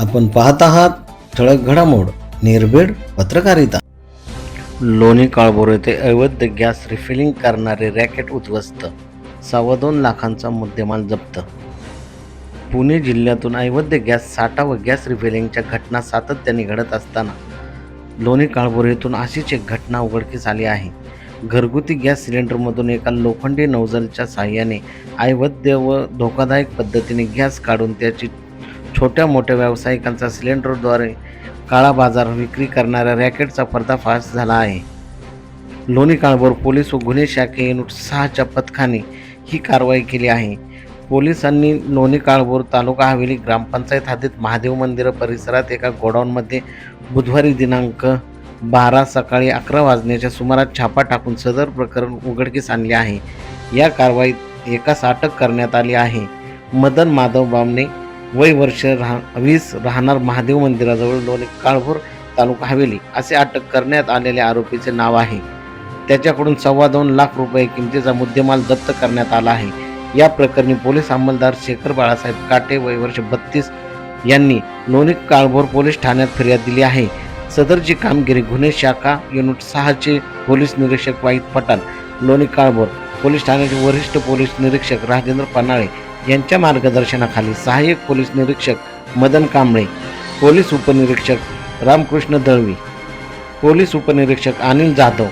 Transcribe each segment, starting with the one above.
आपण पाहत आहात ठळक घडामोड निर्भीड पत्रकारिता. लोणी काळबोर येथे अवैध गॅस रिफिलिंग करणारे रॅकेट उद्ध्वस्त सव्वा दोन लाखांचा मुद्देमाल जप्त. पुणे जिल्ह्यातून अवैध गॅस साठा व गॅस रिफिलिंगच्या घटना सातत्याने घडत असताना लोणी काळबोर येथून अशीच एक घटना उघडकीस आली आहे. घरगुती गॅस सिलेंडरमधून एका लोखंडी नौजलच्या साह्याने अवैध व धोकादायक पद्धतीने गॅस काढून त्याची छोट्या मोठ्या व्यावसायिकांचा सिलेंडरद्वारे काळा बाजार विक्री करणाऱ्या रॅकेटचा पर्दाफाश झाला आहे. लोणी काळभोर पोलीस व गुन्हे शाखे सहाच्या पथकाने ही कारवाई केली आहे. पोलिसांनी लोणी काळभोर तालुका हवेली ग्रामपंचायत हद्दीत महादेव मंदिर परिसरात एका गोडाऊनमध्ये बुधवारी दिनांक बारा सकाळी अकरा वाजण्याच्या सुमारास छापा टाकून सदर प्रकरण उघडकीस आणले आहे. या कारवाईत एकास अटक करण्यात आली आहे. मदन माधव बामने वय वर्ष राहा वीस राहणार महादेव मंदिराजवळ लोणी काळभोर तालुका हवेली असे अटक करण्यात आलेल्या आरोपीचे नाव आहे. त्याच्याकडून सव्वा दोन लाख रुपये किमतीचा मुद्देमाल जप्त करण्यात आला आहे. या प्रकरणी पोलीस अंमलदार शेखर बाळासाहेब काटे वय वर्ष बत्तीस यांनी लोणी काळभोर पोलीस ठाण्यात फिर्याद दिली आहे. सदरची कामगिरी गुन्हे शाखा युनिट सहाचे पोलीस निरीक्षक वाईद पठाण लोणी काळभोर पोलीस ठाण्याचे वरिष्ठ पोलीस निरीक्षक राजेंद्र पन्हाळे यांच्या मार्गदर्शनाखाली सहाय्यक पोलीस निरीक्षक मदन कांबळे पोलीस उपनिरीक्षक रामकृष्ण दळवी पोलीस उपनिरीक्षक अनिल जाधव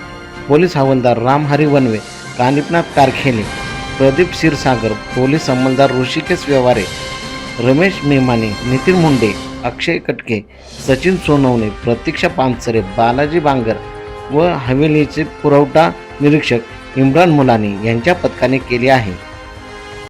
पोलीस हवालदार रामहरी वनवे कानिपनाथ कारखेले प्रदीप क्षीरसागर पोलीस अंमलदार ऋषिकेश व्यवहारे रमेश मेमाने नितीन मुंडे अक्षय कटके सचिन सोनवणे प्रतीक्षा पानसरे बालाजी बांगर व हवेलीचे पुरवठा निरीक्षक इम्रान मुलानी यांच्या पथकाने केले आहे.